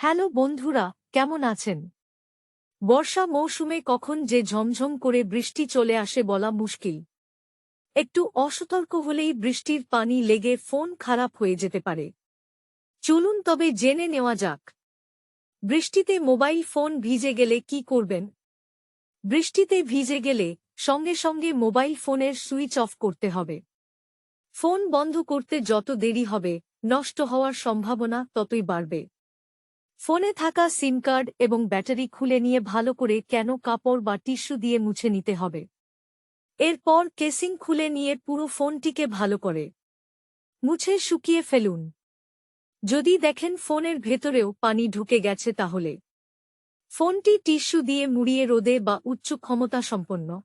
Hello বন্ধুরা, কেমন আছেন? বর্ষা মৌসুমে কখন যে ঝমঝম করে বৃষ্টি চলে আসে বলা মুশকিল। একটু অসতর্ক হলেই বৃষ্টির পানি লেগে ফোন খারাপ হয়ে যেতে পারে। চলুন তবে জেনে নেওয়া যাক। বৃষ্টিতে মোবাইল ফোন ভিজে গেলে কি করবেন? বৃষ্টিতে ভিজে গেলে সঙ্গে সঙ্গে মোবাইল ফোনের সুইচ অফ করতে হবে। ফোন বন্ধ করতে যত দেরি হবে, নষ্ট হওয়ার সম্ভাবনা ততই বাড়বে। ফোনে থাকা সিম কার্ড এবং ব্যাটারি খুলে নিয়ে ভালো করে কেন কাপড় বা টিস্যু দিয়ে মুছে নিতে হবে। এরপর কেসিং খুলে নিয়ে পুরো ফোনটিকে ভালো করে মুছে শুকিয়ে ফেলুন। যদি দেখেন ফোনের ভেতরেও পানি ঢুকে গেছে তাহলে। ফোনটি টিস্যু দিয়ে মুড়িয়ে রোদে বা উচ্চ ক্ষমতা সম্পন্ন।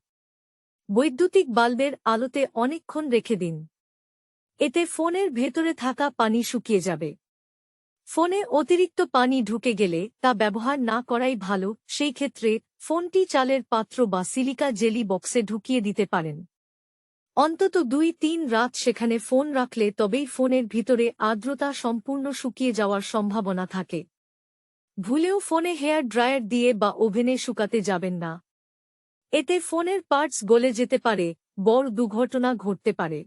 বৈদ্যুতিক বাল্বের আলোতে অনেকক্ষণ রেখে দিন। এতে ফোনের ভেতরে থাকা পানি শুকিয়ে যাবে। ফোনে অতিরিক্ত পানি ঢুকে গেলে তা ব্যবহার না করাই ভালো, সেই ক্ষেত্রে ফোনটি চালের পাত্র বা সিলিকা জেলি বক্সে ঢুকিয়ে দিতে পারেন। অন্তত দুই তিন রাত সেখানে ফোন রাখলে তবেই ফোনের ভিতরে আর্দ্রতা সম্পূর্ণ শুকিয়ে যাওয়ার সম্ভাবনা থাকে। ভুলেও ফোনে হেয়ার ড্রায়ার দিয়ে বা ওভেনে শুকাতে যাবেন না। এতে ফোনের পার্টস গলে যেতে পারে, বড় দুর্ঘটনা ঘটতে পারে।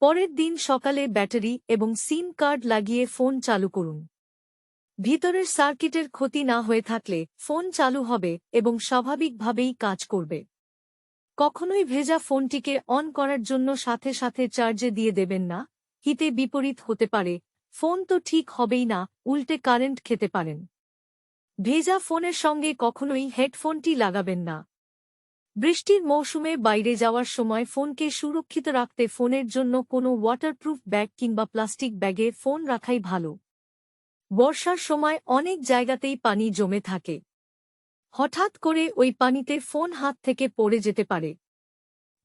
পরের দিন সকালে ব্যাটারি এবং সিম কার্ড লাগিয়ে ফোন চালু করুন। ভিতরের সার্কিটের ক্ষতি না হয়ে থাকলে ফোন চালু হবে এবং স্বাভাবিকভাবেই কাজ করবে। কখনোই ভেজা ফোনটিকে অন করার জন্য সাথে সাথে চার্জে দিয়ে দেবেন না, হিতে বিপরীত হতে পারে, ফোন তো ঠিক হবেই না, উল্টে কারেন্ট খেতে পারেন। ভেজা ফোনের সঙ্গে কখনোই হেডফোনটি লাগাবেন না। বৃষ্টির মৌসুমে বাইরে যাওয়ার সময় ফোনকে সুরক্ষিত রাখতে ফোনের জন্য কোনো ওয়াটারপ্রুফ ব্যাগ কিংবা প্লাস্টিক ব্যাগে ফোন রাখাই ভালো। বর্ষার সময় অনেক জায়গাতেই পানি জমে থাকে। হঠাৎ করে ওই পানিতে ফোন হাত থেকে পড়ে যেতে পারে।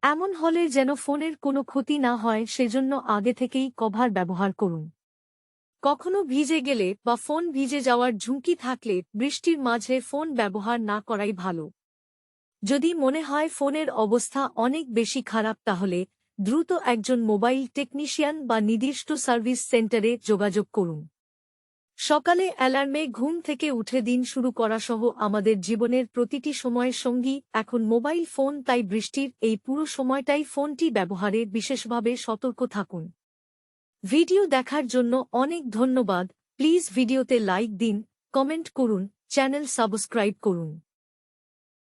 এমন হলে যেন ফোনের কোনো ক্ষতি না হয়, সেজন্য আগে থেকেই কভার ব্যবহার করুন। কখনো ভিজে গেলে বা ফোন ভিজে যাওয়ার ঝুঁকি থাকলে বৃষ্টির মাঝে ফোন ব্যবহার না করাই ভালো। যদি মনে হয় ফোনের অবস্থা অনেক বেশি খারাপ, তাহলে দ্রুত একজন মোবাইল টেকনিশিয়ান বা নির্দিষ্ট সার্ভিস সেন্টারে যোগাযোগ করুন। সকালে অ্যালার্মে ঘুম থেকে উঠে দিন শুরু করা সহ আমাদের জীবনের প্রতিটি সময়ের সঙ্গী। এখন মোবাইল ফোন, তাই বৃষ্টির এই পুরো সময়টাই ফোনটি ব্যবহারে বিশেষভাবে সতর্ক থাকুন। ভিডিও দেখার জন্য অনেক ধন্যবাদ। প্লিজ ভিডিওতে লাইক দিন, কমেন্ট করুন, চ্যানেল সাবস্ক্রাইব করুন।